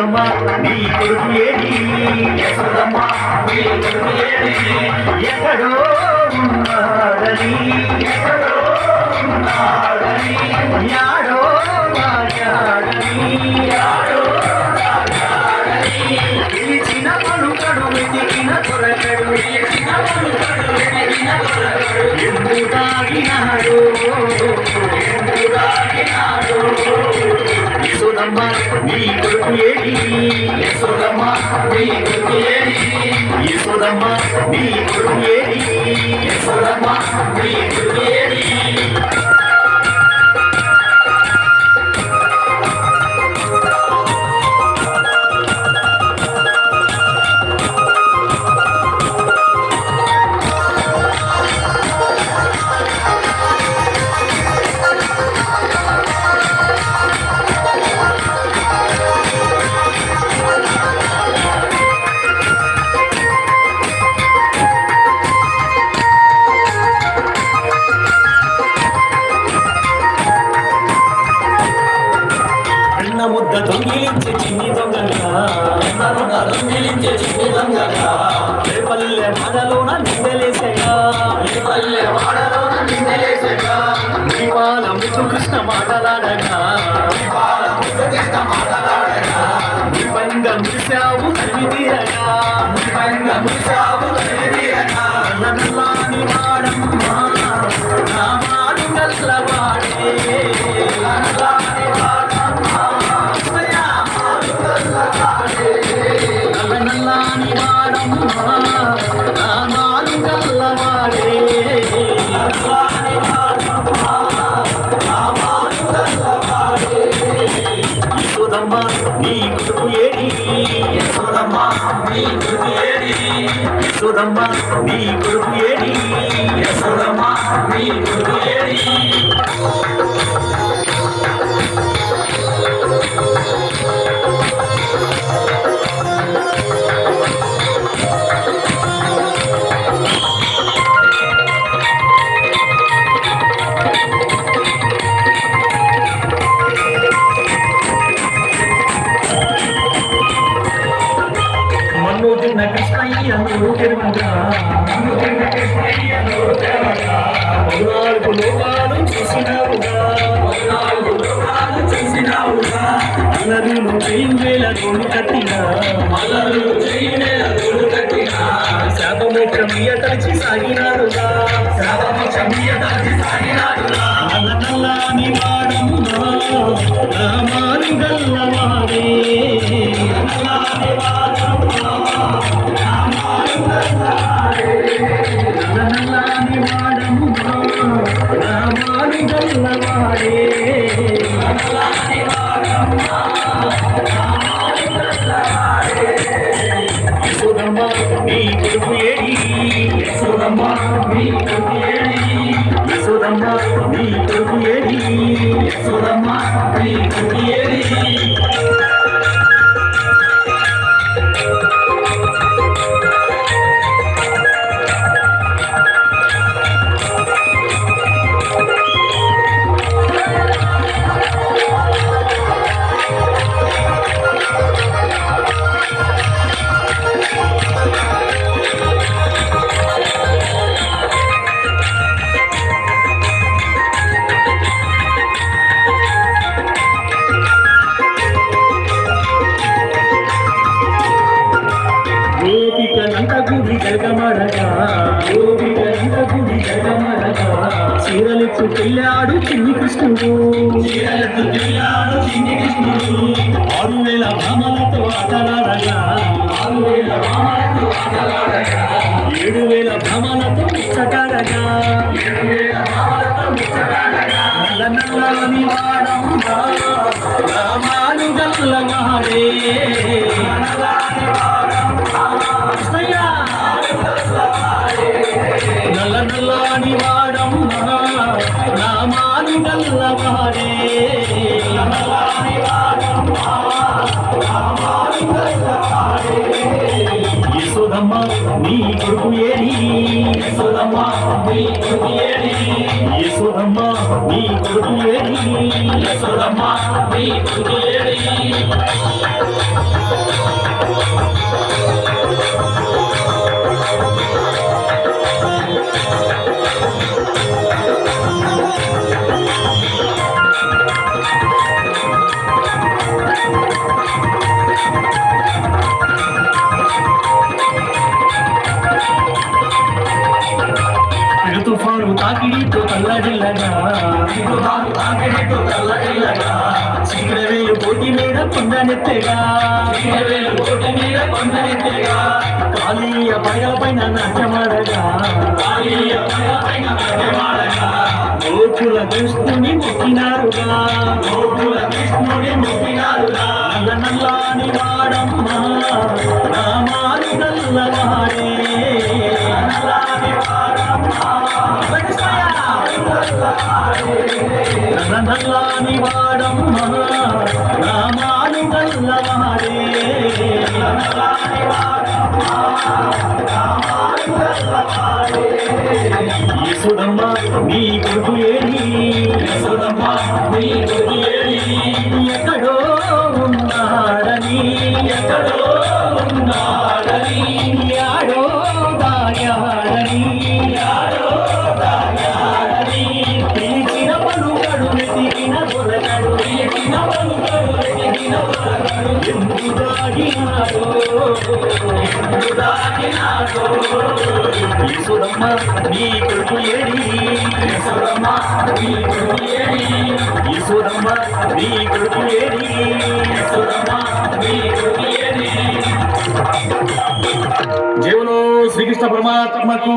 యశోదమ్మ నీ కొడుకు ఏది యశోదమ్మ నీ కొడుకు ఏది ఎక్కడో ఉన్నాడని. ఎక్కడో ఉన్నాడని యాడో మాట్లాడని యాడో పిలిచిన పలుకడు వెతికిన కొరకడు యశోదమ్మ నీ కొడుకు ఏడి యశోదమ్మ నీ కొడుకు ఏడి యశోదమ్మ నీ కొడుకు ఏడి యశోదమ్మ నీ కొడుకు ఏడి ముద్ద దొంగిలించే చిన్ని దొంగగా రేపల్లె వాడలోన నిందలేసగా వాడలోన నిందలేసగా ముద్దు కృష్ణ మాటలాడగా? నివాల ముద్దు కృష్ణ మాటలాడగా తీరగా యశోదమ్మ నీ కృపు ఏడి. యశోదమ్మ నీ కృపు ఏడి. యశోదమ్మ నీ కృపు ఏడి. యశోదమ్మ నీ కృపు ఏడి. అల్లరులు చేయి వేల తోడు కట్టిన. అల్లరులు చేయి వేల కట్టిన శాపమోక్షమియ తలచి సాగినారుగా శాపమోక్షమియ తలచి సాగినారుగా నల్లని వాడమ్మా రామాని గల్లవాడే నల్లని వాడమ్మా యశోదమ్మ నీ కొడుకు ఏడి యశోదమ్మ నీ కొడుకు ఏడి చీరలెత్తు పెళ్ళాడు చిన్ని కృష్ణుడు చీరలెత్తు పెళ్ళాడు చిన్ని కృష్ణుడు ఆరు వేల భామలతో ఆటలాడగా ఏడు వేల భామలతో ముచ్చటాడగా నల్లని వాడమ్మా రామాను గల్లవాడే నీ కొడుకు ఏడి యశోదమ్మ నీ కొడుకు ఏడి యశోదమ్మ నీ కొడుకు కొండనెత్తగా వేలు మీద కొండెత్తగా కాళీయ పైన నాట్యమాడగా కాళీయ పైన నాట్యమాడగా గోకుల కృష్ణుని మొక్కినారుగా గోకుల కృష్ణుడి మొక్కినారుగా నల్ల నల్లాని వాడమ్మ. నల్లవాడే. నల్లాని నల్ల నల్లాని యేసుడమ్మ నీ కొడుకు ఏది యశోదమ్మ, నీ కొడుకు ఏది ఎక్కడో యశోదమ్మ, నీ కొడుకు ఏడి? జయములో శ్రీకృష్ణ పరమాత్మకు.